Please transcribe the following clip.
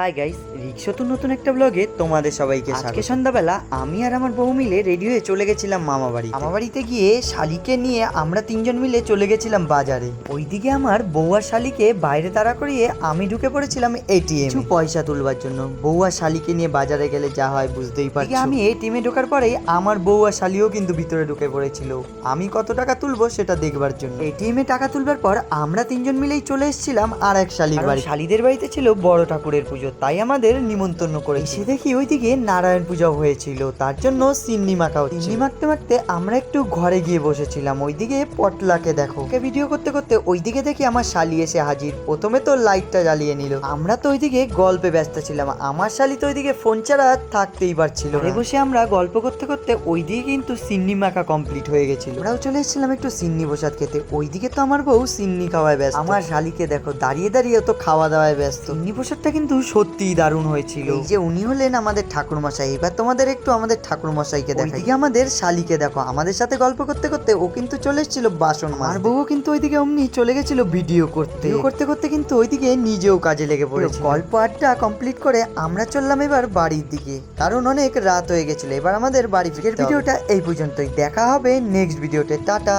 Hi guys রিক্সতুন নতুন একটা ব্লগে তোমাদের সবাইকে আজকে সন্ধ্যাবেলা আমি আর আমার বউ মিলে রেডি হয়ে চলে গেছিলাম মামা বাড়ি মামা বাড়িতে গিয়ে শালিকে নিয়ে আমরা তিনজন মিলে চলে গেছিলাম বাজারে। ওইদিকে আমার বউ আর শালিকে বাইরে দাঁড়া করিয়ে আমি ঢুকে পড়েছিলাম এটিএম কিছু পয়সা তুলবার জন্য। বউ আর শালিকে নিয়ে বাজারে গেলে যা হয় বুঝতেই পারছি। আমি এটিএমে ঢোকার পরেই আমার বউ আর শালিও কিন্তু ভিতরে ঢুকে পড়েছিল। আমি কত টাকা তুলবো সেটা দেখবার জন্য। এটিএমে টাকা তুলবার পর আমরা তিনজন মিলেই চলে এসেছিলাম আর এক শালির বাড়ি শালিদের বাড়িতে ছিল বড় ঠাকুরের পুজো। তাই আমাদের নিমন্ত্রণ করে এসে দেখি ওইদিকে নারায়ণ পূজা হয়েছিল, তার জন্য সিন্নি মাখা সিন্নি মাখতে মাখতে আমরা একটু ঘরে গিয়ে বসেছিলাম, ওইদিকে পটলাকে দেখো। ওকে ভিডিও করতে করতে ওইদিকে দেখি আমার শালি এসে হাজির। প্রথমে তো লাইটটা জ্বালিয়ে নিল। আমরা তো ওইদিকে গল্পে ব্যস্ত ছিলাম, আমার শালি তো ওইদিকে ফোন ছাড়া থাকতেই পারছিল বসে আমরা গল্প করতে করতে ওইদিকে কিন্তু সিন্নি মাখা কমপ্লিট হয়ে গেছিল। আমরাও চলে এসেছিলাম একটু সিন্নি বসাত খেতে। ওইদিকে তো আমার বউ সিন্নি খাওয়ায় ব্যস্ত। আমার শালিকে দেখো, দাঁড়িয়ে দাঁড়িয়ে তো খাওয়া দাওয়ায় ব্যস্ত। সিন্নি প্রসাদটা কিন্তু সত্যিই দারুণ হয়েছিল। এই যে উনি হলেন আমাদের ঠাকুর মশাই এবার তোমাদের একটু আমাদের ঠাকুর মশাইকে দেখাই। ওইদিকে আমাদের শালিকে দেখো আমাদের সাথে গল্প করতে করতে ও কিন্তু চলে এসেছিল বাসন আর বউ কিন্তু ওইদিকে অমনি চলে গেছিল ভিডিও করতে। করতে করতে কিন্তু ওইদিকে নিজেও কাজে লেগে পড়েছে গল্প আড্ডা কমপ্লিট করে আমরা চললাম এবার বাড়ির দিকে। কারণ অনেক রাত হয়ে গেছিল এবার আমাদের বাড়ি ফিরে ভিডিওটা এই পর্যন্তই। দেখা হবে নেক্সট ভিডিওতে টাটা।